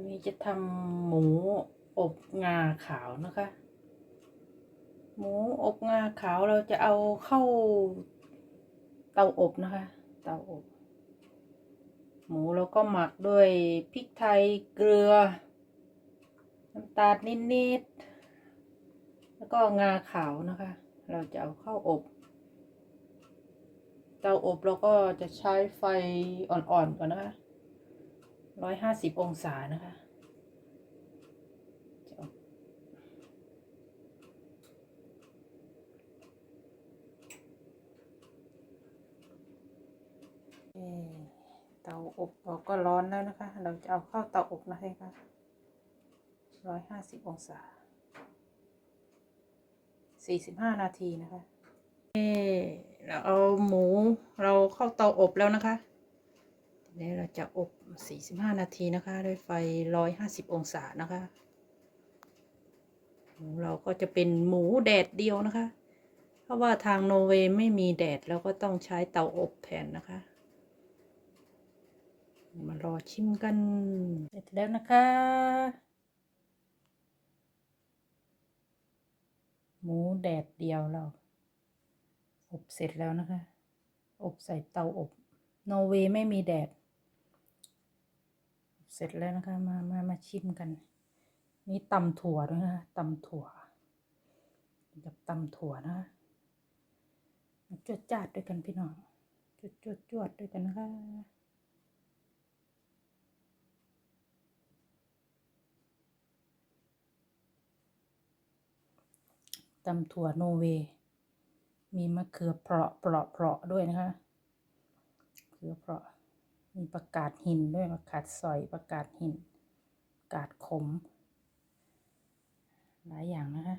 วันนี้จะทำหมูอบงาขาวนะคะ หมูอบงาขาวเราจะเอาเข้าเตาอบนะคะ เตาอบ หมูเราก็หมักด้วยพริกไทยเกลือ น้ำตาลนิดๆ แล้วก็งาขาวนะคะ เราจะเอาเข้าอบ เตาอบเราก็จะใช้ไฟอ่อนๆก่อนนะคะ ร้อยห้าสิบองศานะคะเตาอบเราก็ร้อนแล้วนะคะ เราจะเอาเข้าเตาอบนะคะร้อยห้าสิบองศาสี่สิบห้านาทีนะคะเราเอาหมูเราเข้าเตาอบแล้วนะคะ นี่เราจะอบ 45 นาทีนะคะ ด้วยไฟ 150 องศานะคะหมูเราก็จะเป็นหมูแดดเดียวนะคะ เพราะว่าทางโนเวย์ไม่มีแดดเราก็ต้องใช้เตาอบแทนนะคะ มารอชิมกัน เสร็จแล้วนะคะ หมูแดดเดียวเรา อบเสร็จแล้วนะคะ อบใส่เตาอบ โนเวย์ไม่มีแดด เสร็จแล้วนะคะ มามามาชิมกัน นี่ตำถั่วด้วยนะตำถั่วกับตำถั่วนะคะจวดจาดด้วยกันพี่น้องจวดจวดจวดด้วยกันนะคะตำถั่วโนเวย์มีมะเขือเปราะเปราะเปราะด้วยนะคะเขือเปราะ มีประกาศหินด้วยประกาศสอยประกาศหินประกาศขม หลายอย่างนะคะ